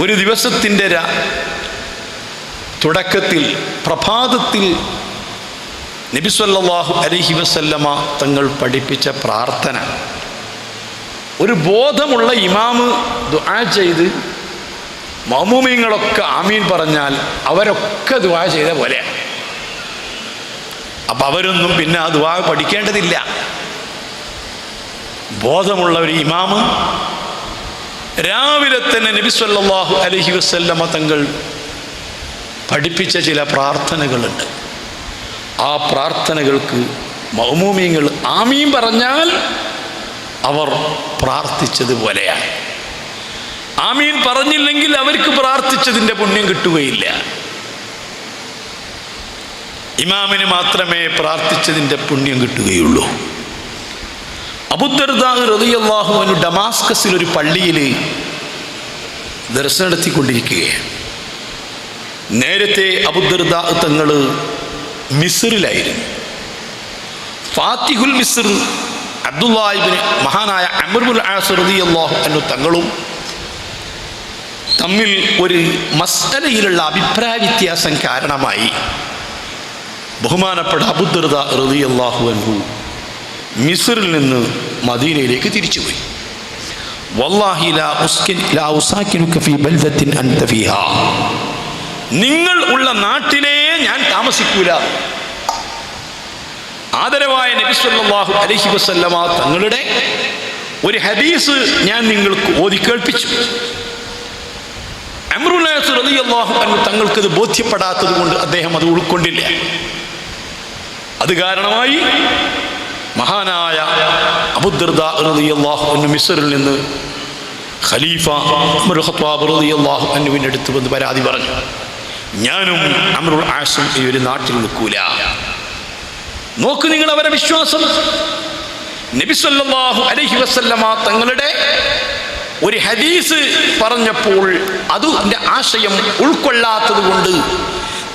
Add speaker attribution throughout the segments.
Speaker 1: ഒരു ദിവസത്തിന്റെ തുടക്കത്തിൽ പ്രഭാതത്തിൽ നബിസ്വല്ലാഹു അലഹി വസല്ലമ തങ്ങൾ പഠിപ്പിച്ച പ്രാർത്ഥന. ഒരു ബോധമുള്ള ഇമാമ് ദുആ ചെയ്ത് മമൂമിങ്ങളൊക്കെ ആമീൻ പറഞ്ഞാൽ അവരൊക്കെ ദുആ ചെയ്ത പോലെയാണ്. അപ്പം അവരൊന്നും പിന്നെ ആ ദുആ പഠിക്കേണ്ടതില്ല. ബോധമുള്ള ഒരു ഇമാമ് രാവിലെ തന്നെ നബി സല്ലല്ലാഹു അലൈഹി വസല്ലമ തങ്ങൾ പഠിപ്പിച്ച ചില പ്രാർത്ഥനകളുണ്ട്. ആ പ്രാർത്ഥനകൾക്ക് മൗമൂമിയങ്ങൾ ആമീം പറഞ്ഞാൽ അവർ പ്രാർത്ഥിച്ചതുപോലെയാണ് ആമീൻ പറഞ്ഞില്ലെങ്കിൽ അവർക്ക് പ്രാർത്ഥിച്ചതിന്റെ പുണ്യം കിട്ടുകയില്ല. ഇമാമിന് മാത്രമേ പ്രാർത്ഥിച്ചതിന്റെ പുണ്യം കിട്ടുകയുള്ളൂ. അബുദർദാഹ് ഡമാസ്കസിൽ ഒരു പള്ളിയിൽ ദർശനം നടത്തിക്കൊണ്ടിരിക്കുകയാണ്. നേരത്തെ അബുദർദാ തങ്ങൾ മിസറിലായിരുന്നു ഫാത്തിഹുൽ മിസർ അബ്ദുല്ലാഹിബിന് മഹാനായ അമർബുൽ റളിയല്ലാഹു അൻഹു തങ്ങളും തമ്മിൽ ഒരു മസ്തലയിലുള്ള അഭിപ്രായ വ്യത്യാസം കാരണമായി ബഹുമാനപ്പെട്ട അബുദർദ റളിയല്ലാഹു അൻഹു മിസ്റിൽ നിന്ന് മദീനയിലേക്ക് തിരിച്ചുപോയി. നിങ്ങൾ ഉള്ള നാട്ടിലേ ഞാൻ താമസിക്കൂല. ആദരവായ നബിസ്വല്ലാഹു അലഹി വസല്ലമ തങ്ങളുടെ ഒരു ഹദീസ് ഞാൻ നിങ്ങൾക്ക് ഓതി കേൾപ്പിച്ചു. അമ്രുനാസ് റളിയല്ലാഹു അൻഹു തങ്ങൾക്കത് ബോധ്യപ്പെടാത്തത് കൊണ്ട് അദ്ദേഹം അത് ഉൾക്കൊണ്ടില്ല. അത് കാരണമായി മഹാനായ അൻഹു മിസ്റിൽ നിന്ന് ഖലീഫ റളിയല്ലാഹു അൻഹുവിന്റെ അടുത്ത് വന്ന് പരാതി പറഞ്ഞു. ഞാനും അമറുൽ ആസും ഈ ഒരു നാട്ടിൽ നിൽക്കൂല. നോക്ക് നിങ്ങൾ അവരെ വിശ്വാസം. നബി അലഹി അലൈഹി വസല്ലമ തങ്ങളുടെ ഒരു ഹദീസ് പറഞ്ഞപ്പോൾ അതിന്റെ ആശയം ഉൾക്കൊള്ളാത്തത് കൊണ്ട്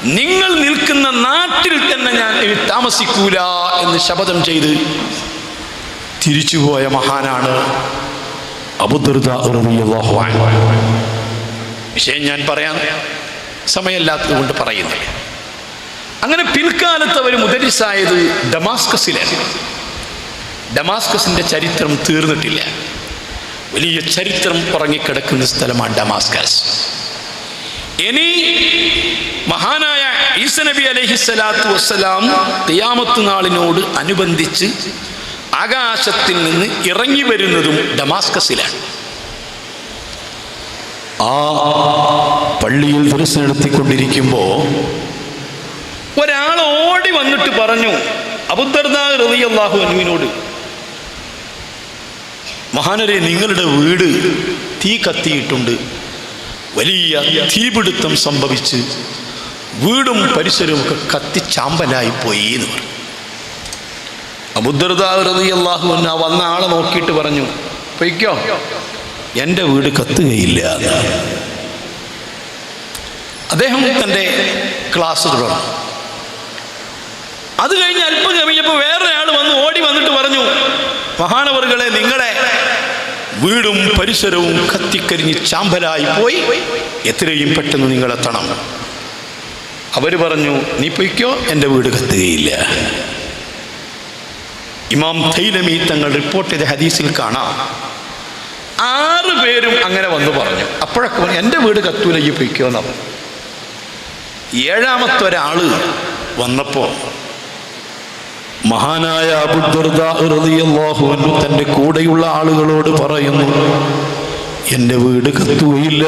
Speaker 1: നിങ്ങൾ നിൽക്കുന്ന നാട്ടിൽ തന്നെ ഞാൻ താമസിക്കൂല എന്ന് ശപഥം ചെയ്ത് തിരിച്ചുപോയ മഹാനാണ് വിഷയം ഞാൻ പറയാൻ സമയമില്ലാത്തത് കൊണ്ട് പറയുന്നില്ല. അങ്ങനെ പിൽക്കാലത്ത് അവർ മുദരിസായത് ഡമാസ്കസിലായിരുന്നു ഡമാസ്കസിന്റെ ചരിത്രം തീർന്നിട്ടില്ല. വലിയ ചരിത്രം ഉറങ്ങിക്കിടക്കുന്ന സ്ഥലമാണ് ഡമാസ്കസ്. ഇനി മഹാനായ ഈസ നബി അലൈഹി സ്വലാത്തു വസ്സലാം തിയാമത്ത് നാളിനോട് അനുബന്ധിച്ച് ആകാശത്തിൽ നിന്ന് ഇറങ്ങി വരുന്നതും ഡമാസ്കസിലാണ്. ആ പള്ളിയിൽ ദർശനം നടത്തിക്കൊണ്ടിരിക്കുമ്പോൾ ഒരാൾ ഓടി വന്നിട്ട് പറഞ്ഞു അബുദർദാ അനുവിനോട് മഹാനരെ നിങ്ങളുടെ വീട് തീ കത്തിയിട്ടുണ്ട്. വലിയ തീപിടുത്തം സംഭവിച്ച് വീടും പരിസരവും ഒക്കെ കത്തിച്ചാമ്പലായി പോയി എന്ന് പറഞ്ഞു. അബുദ്രതാവൃതി അള്ളാഹു ആ വന്ന ആളെ നോക്കിയിട്ട് പറഞ്ഞു പൊയ്ക്കോ എന്റെ വീട് കത്തുകയില്ല അദ്ദേഹം തന്റെ ക്ലാസ് തുടർന്നു. അത് കഴിഞ്ഞ് അല്പം കഴിഞ്ഞപ്പോൾ വേറൊരാൾ വന്ന് ഓടി വന്നിട്ട് പറഞ്ഞു മഹാനവറുകളെ നിങ്ങളെ വീടും പരിസരവും കത്തിക്കരിഞ്ഞ് ചാമ്പലായി പോയി. എത്രയും പെട്ടെന്ന് നിങ്ങളെത്തണം അവർ പറഞ്ഞു നീ പൊയ്ക്കോ എന്റെ വീട് കത്തുകയില്ല. ഇമാം തൈലമി തങ്ങൾ റിപ്പോർട്ട് ചെയ്ത ഹദീസിൽ കാണാം. ആറ് പേരും അങ്ങനെ വന്നു പറഞ്ഞു. അപ്പോഴൊക്കെ പറഞ്ഞു എന്റെ വീട് കത്തൂലയ്യ ഈ പൊയ്ക്കോ എന്നാ. പറഞ്ഞു ഏഴാമത്തെ ഒരാൾ വന്നപ്പോൾ മഹാനായ അബുദർദാഹു തന്റെ കൂടെയുള്ള ആളുകളോട് പറയുന്നു എന്റെ വീട് കത്തുകയില്ല.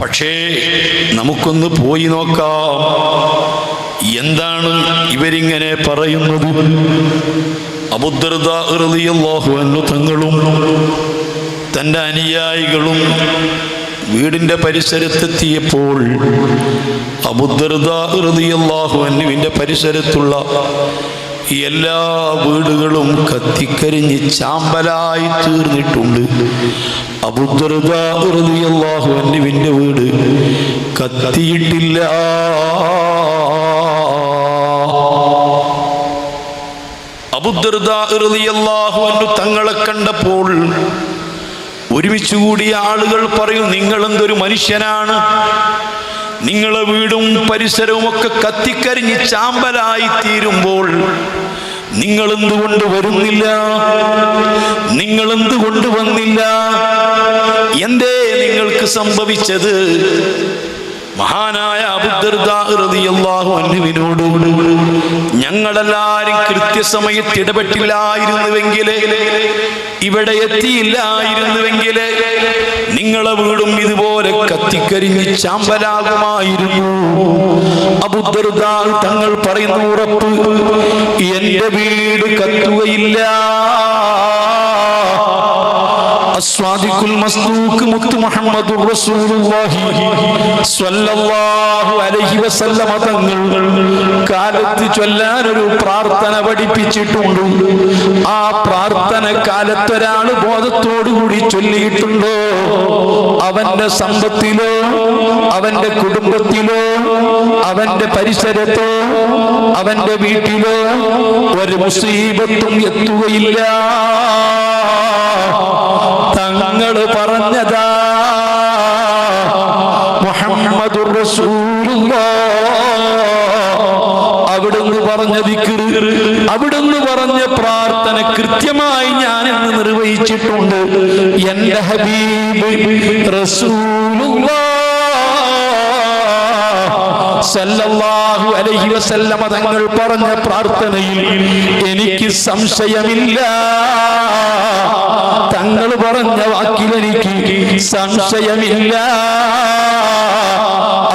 Speaker 1: പക്ഷേ നമുക്കൊന്ന് പോയി നോക്കാം. എന്താണ് ഇവരിങ്ങനെ പറയുന്നത്? അബുദർദാഹു തങ്ങളും തന്റെ അനുയായികളും വീടിന്റെ പരിസരത്തെത്തിയപ്പോൾ അബുദർദാഹു അന്നുവിന്റെ പരിസരത്തുള്ള എല്ലാ വീടുകളും കത്തിക്കരിഞ്ഞ് ചാമ്പലായി തീർന്നിട്ടുണ്ട്. അബുദർദാഹു അന്നുവിന്റെ വീട് കത്തിയിട്ടില്ല. അബുദർദാഹു അന്നു തങ്ങളെ കണ്ടപ്പോൾ ഒരുമിച്ച് കൂടിയ ആളുകൾ പറയും നിങ്ങൾ എന്തൊരു മനുഷ്യനാണ്? നിങ്ങളെ വീടും പരിസരവും ഒക്കെ കത്തിക്കരിഞ്ഞ് ചാമ്പലായി തീരുമ്പോൾ നിങ്ങൾ എന്തുകൊണ്ട് വരുന്നില്ല? നിങ്ങൾ എന്തുകൊണ്ട് വന്നില്ല? എന്തേ നിങ്ങൾക്ക് സംഭവിച്ചത്? മഹാനായ ഞങ്ങളെല്ലാരും കൃത്യസമയത്ത് ഇടപെട്ടില്ലായിരുന്നുവെങ്കിൽ ഇവിടെ എത്തിയില്ലായിരുന്നുവെങ്കിൽ നിങ്ങളെ വീടും ഇതുപോലെ കത്തിക്കരിഞ്ഞ് ചാമ്പലാകുമായിരുന്നു. അബുദ്ദർദാൽ തങ്ങൾ പറയുന്ന ഉറപ്പ് എന്റെ വീട് കത്തുകയില്ല. അസ്വാദിഖുൽ മസ്തൂക്ക് മുത്ത് മുഹമ്മദുർ റസൂലുള്ളാഹി സ്വല്ലല്ലാഹു അലൈഹി വസല്ലമ തങ്ങൾ കാലത്ത് ചൊല്ലാൻ ഒരു പ്രാർത്ഥന പഠിപ്പിച്ചിട്ടുണ്ട്. ആ പ്രാർത്ഥന കാലത്ത് ഒരാൾ ബോധത്തോടു കൂടി ചൊല്ലിയിട്ടുണ്ടോ? അവന്റെ സമ്പത്തിലോ അവന്റെ കുടുംബത്തിലോ അവന്റെ പരിസരത്തോ അവന്റെ വീട്ടിലോ ഒരു മുസീബത്തും എത്തുകയില്ല. തങ്ങൾ പറഞ്ഞതാ. മുഹമ്മദുർ അവിടുന്ന് പറഞ്ഞ ദിക്റ് അവിടുന്ന് പറഞ്ഞ പ്രാർത്ഥന കൃത്യമായി ഞാൻ നിർവഹിച്ചിട്ടുണ്ട്. എന്റെ ഹബീബ് സല്ലല്ലാഹു അലൈഹി വസല്ലമ തങ്ങൾ പറഞ്ഞ പ്രാർത്ഥനയിൽ എനിക്ക് സംശയമില്ല. തങ്ങൾ പറഞ്ഞ വാക്കിൽ എനിക്ക് സംശയമില്ല.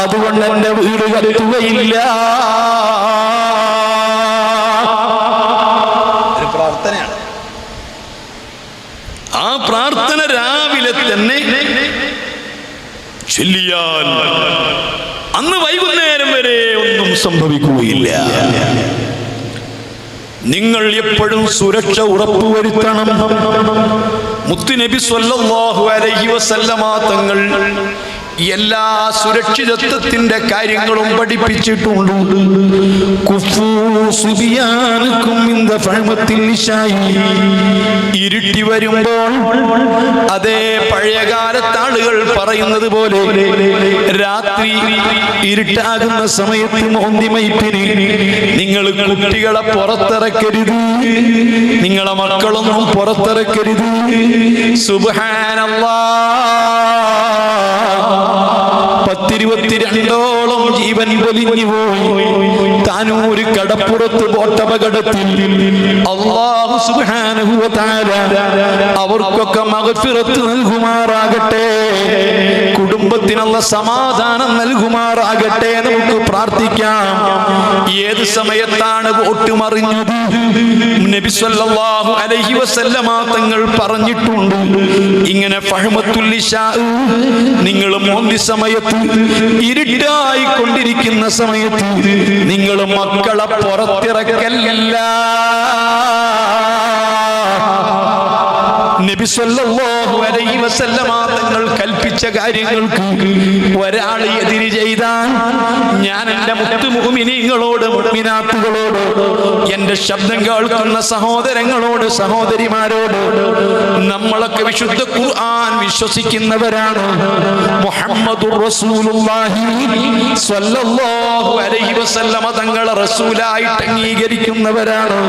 Speaker 1: അതുകൊണ്ട് എന്റെ വീട് കത്തുകയില്ല.
Speaker 2: പ്രാർത്ഥനയാണ്.
Speaker 1: ആ പ്രാർത്ഥന രാവിലെ തന്നെ ചൊല്ലിയാൽ അന്ന് വൈകുന്നേരം വരെ ഒന്നും സംഭവിക്കുകയില്ല. നിങ്ങൾ എപ്പോഴും സുരക്ഷ ഉറപ്പുവരുത്തണം. മുത്തുനബി സ്വല്ലല്ലാഹു അലൈഹി വസല്ലമ തങ്ങൾ എല്ലാ സുരക്ഷിതത്വത്തിന്റെ കാര്യങ്ങളും പഠിപ്പിച്ചിട്ടുണ്ട്. ഇരുട്ടി വരുമ്പോൾ അതേ പഴയകാലത്താളുകൾ പറയുന്നത് പോലെ രാത്രി ഇരുട്ടാകുന്ന സമയത്ത് മോന്തിമയിപ്പിന് നിങ്ങൾ കുട്ടികളെ പുറത്തിറക്കരുത്. നിങ്ങളെ മക്കളൊന്നും പുറത്തിറക്കരുത്. സുബാനല്ലാ പത്തിരുപത്തിരണ്ടോളം ജീവൻ പൊലിഞ്ഞു പോയി. താനൂര് കടപ്പുറത്ത് ബോട്ടപകടത്തിൽ അള്ളാഹു സുബ്ഹാനഹു വ തആല അവർക്കൊക്കെ മകഫിറത്ത് നൽകുമാറാകട്ടെ. കുടുംബത്തിനുള്ള സമാധാനം നൽകുമാറാകട്ടെ നമുക്ക് പ്രാർത്ഥിക്കാം. ഏത് സമയത്താണ് ഒട്ടുമറിഞ്ഞത്? നബി സല്ലല്ലാഹു അലൈഹി വസല്ലമ തങ്ങൾ പറഞ്ഞിട്ടുണ്ട്. ഇങ്ങനെ ഫഹ്മത്തുൽ ഇശാ നിങ്ങൾ മോന്തി സമയത്ത് ഇരുട്ടായി കൊണ്ടിരിക്കുന്ന സമയത്ത് നിങ്ങൾ മക്കളെ പുറത്തിറക്കല്ല. നബി സല്ലല്ലാഹു അലൈഹി വസല്ലമ തങ്ങൾ കൽപ്പിച്ച കാര്യങ്ങൾക്ക് ഒരാൾ എതിര് ചെയ്താൽ ഞാൻ എന്റെ മുത്തു മുഅ്മിനീങ്ങളോട് മുഅ്മിനാത്തുകളോട് എന്റെ ശബ്ദം കേൾക്കുന്ന സഹോദരങ്ങളോട് സഹോദരിമാരോട് നമ്മളൊക്കെ വിശുദ്ധ ഖുർആൻ വിശ്വസിക്കുന്നവരാണ്. മുഹമ്മദുർ റസൂലുള്ളാഹി സ്വല്ലല്ലാഹു അലൈഹി വസല്ലമ തങ്ങളെ റസൂലായിട്ട് അംഗീകരിക്കുന്നവരാണ്.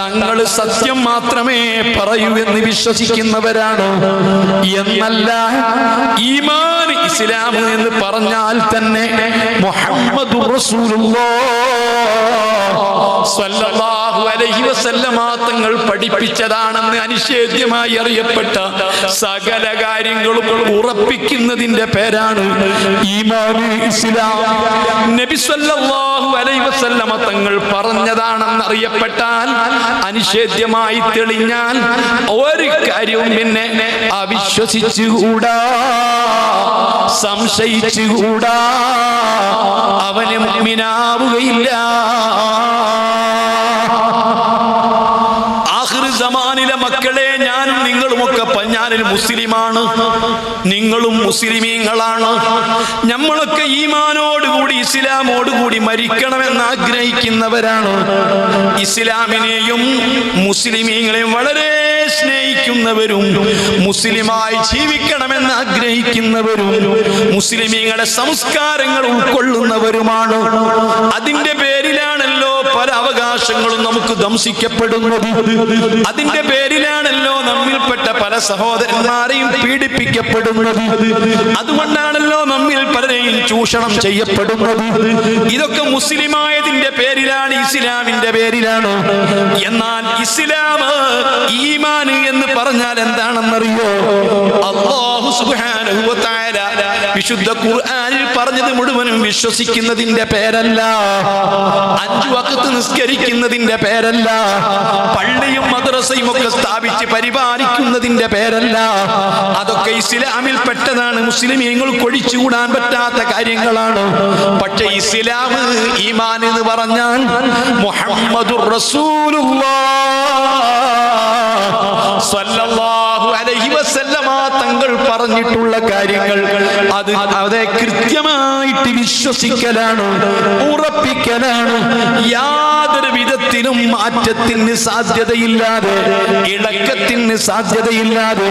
Speaker 1: തങ്ങൾ സത്യം മാത്രമേ പറയൂ എന്ന് വിശ്വസിക്കുന്നവരാണ്. എന്നല്ല ഈമാൻ ഇസ്ലാം എന്ന് പറഞ്ഞാൽ തന്നെ മുഹമ്മദ് സ്വല്ലല്ലാഹു അലൈഹി വസല്ലമ തങ്ങൾ പഠിപ്പിച്ചതാണെന്ന് അനിഷേധ്യമായി അറിയപ്പെട്ട സകല കാര്യങ്ങളും ഉറപ്പിക്കുന്നതിന്റെ പേരാണ് ഈമാൻ ഇസ്ലാം. നബി സല്ലല്ലാഹു അലൈഹി വസല്ലമ തങ്ങൾ പറഞ്ഞതാണെന്ന് അറിയപ്പെട്ടാൽ അനിഷേധ്യമായി തെളിഞ്ഞാൽ ഒരു കാര്യവും പിന്നെ അവിശ്വസിച്ചുകൂടാ സംശയിച്ചുകൂടാ അവന് മുഅ്മിനാവുകയില്ല. സമാനിലെ മക്കളെ ഞാനും നിങ്ങളുമൊക്കെ പ- ഞാനൊരു മുസ്ലിമാണ്. നിങ്ങളും മുസ്ലിമീങ്ങളാണ്. നമ്മളൊക്കെ ഈമാനോടുകൂടി ഇസ്ലാമോടുകൂടി മരിക്കണമെന്ന് ആഗ്രഹിക്കുന്നവരാണ്. ഇസ്ലാമിനെയും മുസ്ലിമീങ്ങളെയും വളരെ സ്നേഹിക്കുന്നവരും മുസ്ലിമായി ജീവിക്കണമെന്ന് ആഗ്രഹിക്കുന്നവരും മുസ്ലിമീങ്ങളുടെ സംസ്കാരങ്ങൾ ഉൾക്കൊള്ളുന്നവരുമാണ്. അതിന്റെ പേരിലാണല്ലോ പല അവകാശങ്ങളും നമുക്ക് ദംശിക്കപ്പെടുന്നത്. അതിന്റെ പേരിലാണല്ലോ നമ്മിൽപ്പെട്ട പല സഹോദരന്മാരെയും പീഡിപ്പിക്കപ്പെടുന്നത്. അതുകൊണ്ടാണല്ലോ നമ്മിൽ പലരെയും ചൂഷണം ചെയ്യപ്പെടുന്നത്. ഇതൊക്കെ മുസ്ലിമായതിന്റെ പേരിലാണ് ഇസ്ലാമിന്റെ പേരിലാണ്. എന്നാൽ ഇസ്ലാം ഈമാൻ എന്ന് പറഞ്ഞാൽ എന്താണെന്നറിയോ? അള്ളാഹു തആല വിശുദ്ധ ഖുർആനിൽ പറഞ്ഞത് മുഴുവനും വിശ്വസിക്കുന്നതിന്റെ പേരല്ല. അഞ്ചു വക്കത്ത് നിസ്കരിക്കുന്നതിന്റെ പേരല്ല. പള്ളിയും മദ്രസയും ഒക്കെ സ്ഥാപിച്ച് പരിപാലിക്കുന്നതിന്റെ പേരല്ല. അതൊക്കെ ഇസ്ലാമിൽ പെട്ടതാണ്. മുസ്ലിമീങ്ങൾ കൊഴിച്ചുകൂടാൻ പറ്റാത്ത കാര്യങ്ങളാണ്. പക്ഷെ ഇസ്ലാം ഈമാൻ എന്ന് പറഞ്ഞാൽ മുഹമ്മദുർ റസൂലുള്ളാഹ് സ്വല്ലല്ലാഹു അലൈഹി തങ്ങൾ പറഞ്ഞിട്ടുള്ള കാര്യങ്ങൾ. അത് അതെ കൃത്യമായിട്ട് വിശ്വസിക്കലാണ് ഉറപ്പിക്കലാണ്. യാതൊരു വിധത്തിലും മാറ്റത്തിന് സാധ്യതയില്ലാതെ ഇളക്കത്തിന് സാധ്യതയില്ലാതെ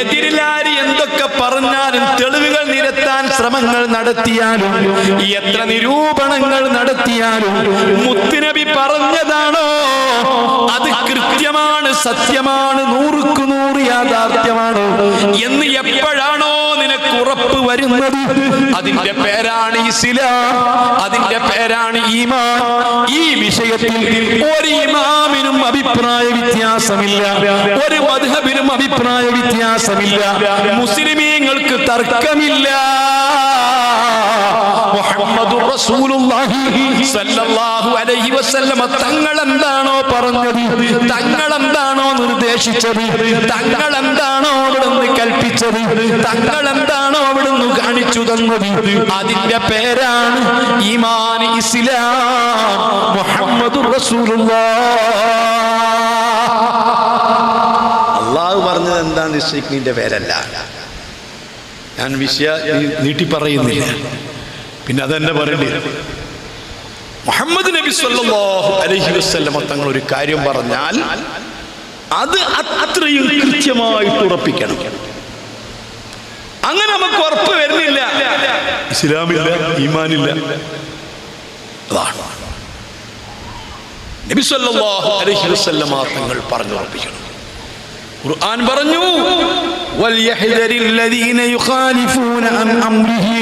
Speaker 1: എതിരിലാരി എന്തൊക്കെ പറഞ്ഞാലും തെളിവുകൾ നിരത്താൻ ശ്രമങ്ങൾ നടത്തിയാലും എത്ര നിരൂപണങ്ങൾ നടത്തിയാലും മുത്തുനബി പറഞ്ഞതാണോ? അത് കൃത്യമാണ് സത്യമാണ് നൂറുക്ക് നൂറ് യാഥാർത്ഥ്യമാണ് എന്ന് എപ്പോഴാണോ നിനക്ക് ഉറപ്പ് വരുന്നത്? അതിന്റെ പേരാണ് ഇസ്ലാം അതിന്റെ പേരാണ് ഈമാൻ ഈ വിഷയത്തിൽ ഒരു ഇമാമിനും അഭിപ്രായ വ്യത്യാസമില്ല. ഒരു മധുഹബിനും അഭിപ്രായ വ്യത്യാസമില്ല. മുസ്ലിമീങ്ങൾക്ക് തർക്കമില്ല. മുഹമ്മദുർ റസൂലുള്ളാഹി അലൈഹി വസല്ലമ തങ്ങൾ എന്താണോ പറഞ്ഞത് തങ്ങൾ എന്താണോ നിർദ്ദേശിച്ചത് തങ്ങൾ എന്താണോ അവിടുന്ന് കൽപ്പിച്ചത് തങ്ങൾ എന്താണോ അവിടുന്ന് കാണിച്ചു തന്നത് അതിന്റെ പേരാണ് ഈമാൻ ഇസ്ലാം. മുഹമ്മദുർ റസൂലുള്ളാഹ്. അള്ളാഹു പറഞ്ഞത് എന്താണ് നിശ്ചയിക്കുന്നതിന്റെ പേരല്ല. ഞാൻ വിഷയ നീട്ടി പറയുന്നില്ല. പിന്നെ അതെന്നെ പറയണ്ടേ? മുഹമ്മദ് നബി സല്ലല്ലാഹു അലൈഹി വസല്ലമ തങ്ങൾ ഒരു കാര്യം പറഞ്ഞാൽ അത് അത്രയും കൃത്യമായിട്ട് ഉറപ്പിക്കണം. അങ്ങനെ നമുക്ക് ഉറപ്പ് വരുന്നില്ല. ഇസ്ലാമില്ല ഈമാനില്ല. അതാണ്. നബി സല്ലല്ലാഹു അലൈഹി വസല്ലമ തങ്ങൾ പറഞ്ഞു ഉറപ്പിക്കണം. ഖുർആൻ പറഞ്ഞു വൽയഹ്ദരിൽ ലദീന യുഖാലിഫൂന അൻ അംരിഹി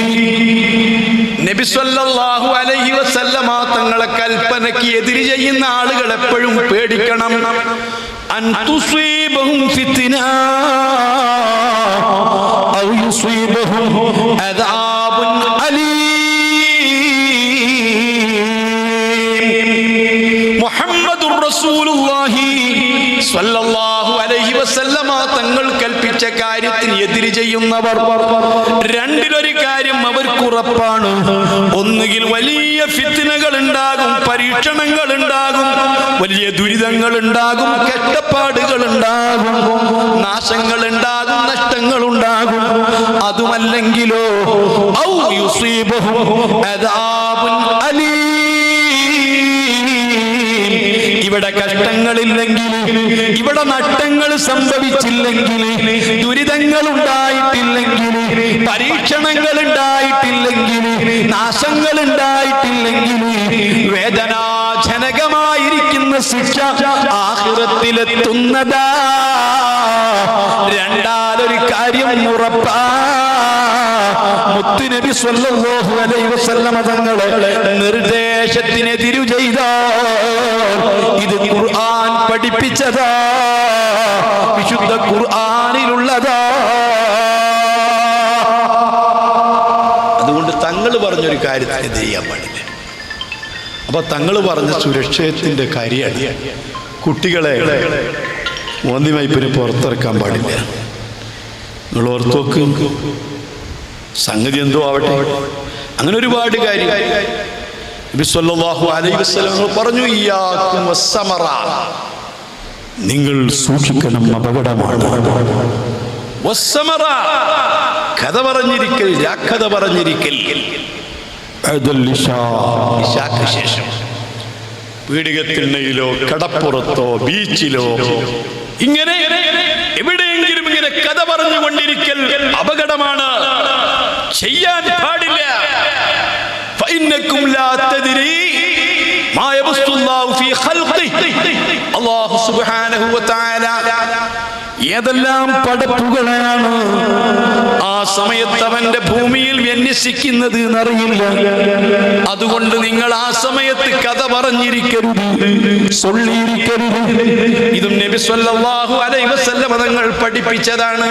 Speaker 1: നബി സല്ലല്ലാഹു അലൈഹി വസല്ലമ തങ്ങളെ കൽപ്പനയ്ക്ക് എതിര് ചെയ്യുന്ന ആളുകൾ എപ്പോഴും പേടിക്കണം. അൻ എതിര് ചെയ്യുന്നവർ രണ്ടിലൊരു കാര്യം അവർക്ക് ഉറപ്പാണ്. ഒന്നുകിൽ വലിയ ഫിത്തിനകൾ ഉണ്ടാകും പരീക്ഷണങ്ങൾ ഉണ്ടാകും വലിയ ദുരിതങ്ങൾ ഉണ്ടാകും കെട്ടപ്പാടുകൾ ഉണ്ടാകും നാശങ്ങൾ ഉണ്ടാകും നഷ്ടങ്ങൾ ഉണ്ടാകും. അതുമല്ലെങ്കിലോ ഔ യുസീബഹു അദാബുൻ ഇവിടെ കഷ്ടങ്ങളില്ലെങ്കിൽ ഇവിടെ നഷ്ടങ്ങൾ സംഭവിച്ചില്ലെങ്കിൽ ദുരിതങ്ങൾ ഉണ്ടായിട്ടില്ലെങ്കിൽ പരീക്ഷണങ്ങൾ ഉണ്ടായിട്ടില്ലെങ്കിൽ നാശങ്ങൾ ഉണ്ടായിട്ടില്ലെങ്കിൽ വേദനാജനകമായിരിക്കുന്ന ശിക്ഷ ആഹൃത്തിലെത്തുന്നതാ രണ്ടാലൊരു കാര്യം ഉറപ്പാ. മുത്തുനബി സ്വല്ലല്ലാഹു അലൈഹി വസല്ലമ തങ്ങളെ നിർദ്ദേശത്തിനെതിരു ചെയ്ത. പഠിപ്പിച്ചതാ വിശുദ്ധ ഖുർആനിലുള്ളതാ. അതുകൊണ്ട് തങ്ങൾ പറഞ്ഞൊരു കാര്യത്തിന് ചെയ്യാൻ പാടില്ല. അപ്പൊ തങ്ങൾ പറഞ്ഞ സുരക്ഷയത്തിന്റെ കാര്യമാണ്. കുട്ടികളെ മോന്തിമൈപ്പിന് പുറത്തിറക്കാൻ പാടില്ല. നിങ്ങൾ ഓർത്തോക്ക് സംഗതി എന്തോ ആവട്ടെ. അങ്ങനെ ഒരുപാട് കാര്യം നബി അലൈഹി വസല്ലം പറഞ്ഞു ഇയാക്കും നിങ്ങൾ സൂക്ഷിക്കണം അപകടമാണ് വസ്സമറ കഥ പറഞ്ഞിരിക്കൽ രാക്കഥ പറഞ്ഞിരിക്കൽ ബഅദൽ ഇശാ, ഇശാക്ക് ശേഷം പീഡികത്തിണ്ണയിലോ കടപ്പുറത്തോ ബീച്ചിലോ ഇങ്ങനെ കഥ പറഞ്ഞുകൊണ്ടിരിക്കൽ അപകടമാണ് ചെയ്യാൻ പാടില്ല فإنكم لا تدري ما يبث الله في خلقه അല്ലാഹു സുബ്ഹാനഹു വതആല ഏതെല്ലാം പടപ്പുകളാണ് ആ സമയത്ത് അവന്റെ ഭൂമിയിൽ വിന്യസിക്കുന്നത് എന്നറിയില്ല. അതുകൊണ്ട് നിങ്ങൾ ആ സമയത്ത് കഥ പറഞ്ഞിരിക്കരുത് ചൊല്ലിയിരിക്കരുത് ഇതും നബി സല്ലല്ലാഹു അലൈഹി വസല്ലം തങ്ങൾ പഠിപ്പിച്ചതാണ്.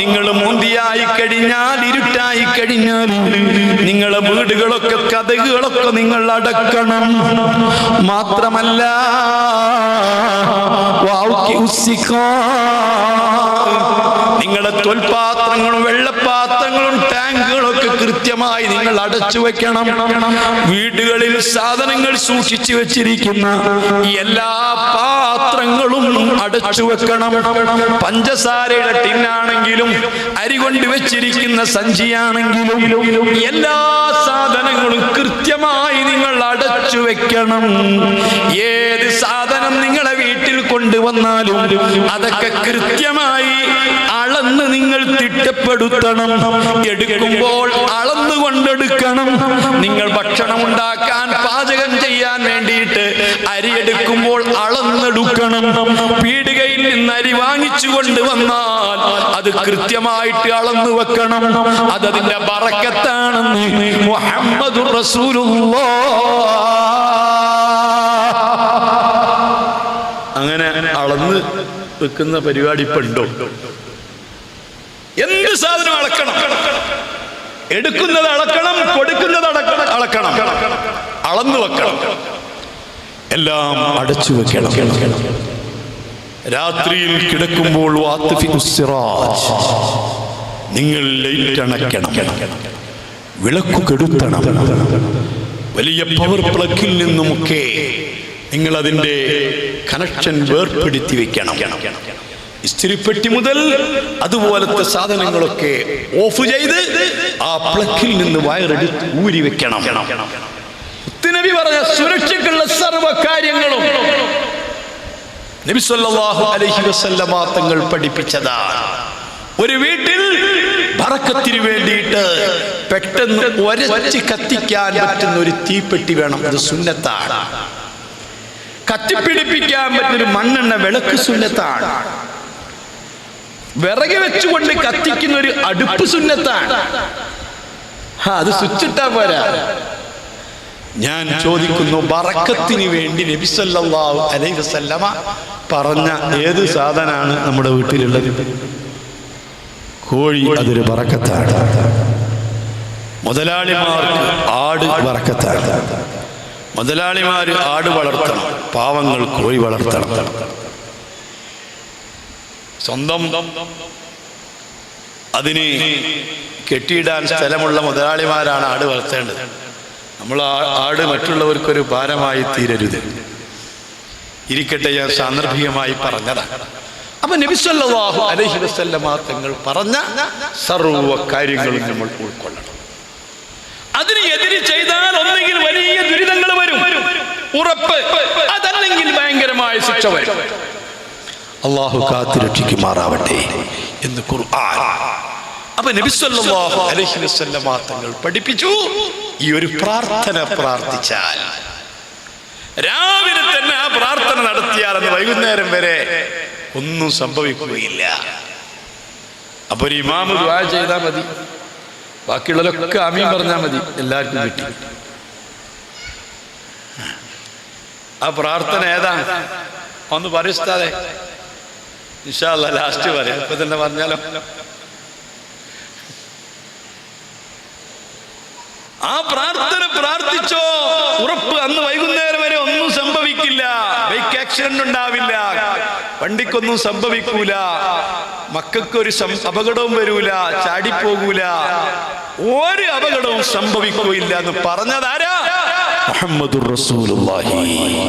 Speaker 1: നിങ്ങൾ മുന്തിയായി കഴിഞ്ഞാൽ ഇരുട്ടായി കഴിഞ്ഞാൽ നിങ്ങളെ വീടുകളൊക്കെ കഥകളൊക്കെ നിങ്ങൾ അടക്കണം. മാത്രമല്ല. നിങ്ങളുടെ തൊൽപാത്രങ്ങളും വെള്ളപ്പാത്രങ്ങളും ടാങ്കുകളും ഒക്കെ കൃത്യമായി നിങ്ങൾ അടച്ചു വെക്കണം. വീടുകളിൽ സാധനങ്ങൾ സൂക്ഷിച്ചു വെച്ചിരിക്കുന്ന എല്ലാ പാത്രങ്ങളും അടച്ചു വെക്കണം. പഞ്ചസാരയുടെ ടിന്നാണെങ്കിലും അരി കൊണ്ട് വെച്ചിരിക്കുന്ന സഞ്ചിയാണെങ്കിലും എല്ലാ സാധനങ്ങളും കൃത്യമായി നിങ്ങൾ അടച്ചു വെക്കണം. ഏത് സാധനം നിങ്ങളെ വീട്ടിൽ കൊണ്ടുവന്നാലും അതൊക്കെ കൃത്യമായി അളന്ന് നിങ്ങൾ തിട്ടപ്പെടുത്തണം. എടുക്കുമ്പോൾ അളന്ന് കൊണ്ടെടുക്കണം. നിങ്ങൾ ഭക്ഷണം ഉണ്ടാക്കാൻ പാചകം ചെയ്യാൻ വേണ്ടിയിട്ട് അരി എടുക്കുമ്പോൾ അളന്നെടുക്കണം. പീടികയിൽ നിന്ന് അരി വാങ്ങിച്ചു കൊണ്ടുവന്നാൽ അത് കൃത്യമായിട്ട് അളന്നു വെക്കണം. അതതിന്റെ പറക്കത്താണെന്ന് മുഹമ്മദ് അങ്ങനെ വെക്കുന്ന പരിപാടി ഇപ്പൊ ഉണ്ടോ എന്ത് സാധനം അളക്കണം? എടുക്കുന്നത് അളക്കണം കൊടുക്കുന്നത് അടക്കണം അളക്കണം. അളന്നു വെക്കണം. എല്ലാം അടച്ചു വെക്കണം. രാത്രിയിൽ കിടക്കുമ്പോൾ. നിങ്ങൾ ലൈറ്റ് അണയ്ക്കണം. വിളക്കു കെടുത്തണം. വലിയ പവർ പ്ലഗിൽ നിന്നുമൊക്കെ നിങ്ങൾ അതിന്റെ കണക്ഷൻ വേർപ്പെടുത്തി വെക്കണം. ഇസ്തിരിപ്പെട്ടി മുതൽ അതുപോലത്തെ സാധനങ്ങളൊക്കെ ഓഫ് ചെയ്ത് ആ പ്ലക്കിൽ നിന്ന് വയറെടുത്ത് ഊരി വെക്കണം. നബി പറഞ്ഞ സുരക്ഷയ്ക്കുള്ള സർവ കാര്യങ്ങളും നബി സല്ലല്ലാഹു അലൈഹി വസല്ലമ തങ്ങൾ പഠിപ്പിച്ചതാണ് ഒരു വീട്ടിൽ ഭറക്കത്തിന് വേണ്ടിയിട്ട് പെട്ടെന്ന് ഒരച്ച് കത്തിക്കാൻ പറ്റുന്ന ഒരു തീപ്പെട്ടി വേണം. അത് സുന്നത്താണ്. കത്തിപ്പിടിപ്പിക്കാൻ പറ്റുന്ന മണ്ണെണ്ണ വിളക്ക് സുന്നത്താണ്. വിറക് വെച്ചുകൊണ്ട് കത്തിക്കുന്ന ഒരു അടുപ്പ് സുന്നത്താണ്. അത് സ്വിച്ചിട്ടാ പോരാ. ഞാൻ ചോദിക്കുന്നു ബറക്കത്തിന് വേണ്ടി നബി സല്ലല്ലാഹു അലൈഹി വസല്ലമ പറഞ്ഞ ഏത് സാധനമാണ് നമ്മുടെ വീട്ടിലുള്ളത്? കോഴി അതൊരു ബറക്കത്താണ് മുതലാളിമാർക്ക് ആട് ബറക്കത്താണ് മുതലാളിമാര് ആട് വളർത്തണം പാവങ്ങൾ കോഴി വളർത്തണം. സ്വന്തം അതിന് കെട്ടിയിടാൻ സ്ഥലമുള്ള മുതലാളിമാരാണ് ആട് വളർത്തേണ്ടത്. നമ്മൾ ആട് മറ്റുള്ളവർക്കൊരു ഭാരമായി തീരരുത്. ഇരിക്കട്ടെ ഞാൻ സാന്ദർഭികമായി പറഞ്ഞതാണ് അപ്പൊ നബിസല്ലാഹു അലൈഹി വസല്ലമ തങ്ങൾ പറഞ്ഞ സർവ കാര്യങ്ങളും നമ്മൾ ഉൾക്കൊള്ളണം. എതിര് ചെയ്താൽ ഒന്നെങ്കിൽ വലിയ ദുരിതങ്ങൾ വരും. ഉറപ്പ്. അതല്ലെങ്കിൽ ഭയങ്കരമായ ശിക്ഷ വരും. അള്ളാഹു കാത്തു രക്ഷിക്കുമാറാവട്ടെ എന്ന് ഖുർആൻ അപ്പൊ നബിസ്വല്ലാഹു അലൈഹി വസല്ലമ തങ്ങൾ പഠിപ്പിച്ചു. ഈ ഒരു പ്രാർത്ഥന പ്രാർത്ഥിച്ചാൽ രാവിലെ തന്നെ ആ പ്രാർത്ഥന നടത്തിയാൽ അത് വൈകുന്നേരം വരെ ഒന്നും സംഭവിക്കുകയില്ല. അപ്പൊ ഒരു ഇമാമ് ദ്വാ ചെയ്താൽ മതി. ബാക്കിയുള്ളവരൊക്കെ അമീൻ പറഞ്ഞാൽ മതി. എല്ലാവർക്കും കിട്ടി. ആ പ്രാർത്ഥന ഏതാ ഒന്ന് പരിസ്ഥാതെ നിഷാല്ല ലാസ്റ്റ് പറയാം. ഇപ്പൊ തന്നെ പറഞ്ഞാലോ? ആ പ്രാർത്ഥന പ്രാർത്ഥിച്ചോ. ഉറപ്പ് അന്ന് വൈകുന്നേരം വരെ ഒന്നും സംഭവിക്കില്ല. ബൈക്ക് ആക്സിഡന്റ് ഉണ്ടാവില്ല. വണ്ടിക്കൊന്നും സംഭവിക്കൂല. മക്കൾക്കൊരു അപകടവും വരൂല. ചാടിപ്പോകൂല. ഒരു അപകടവും സംഭവിക്കുകയില്ല എന്ന് പറഞ്ഞതാരാ? മുഹമ്മദുർ റസൂലുള്ളാഹി.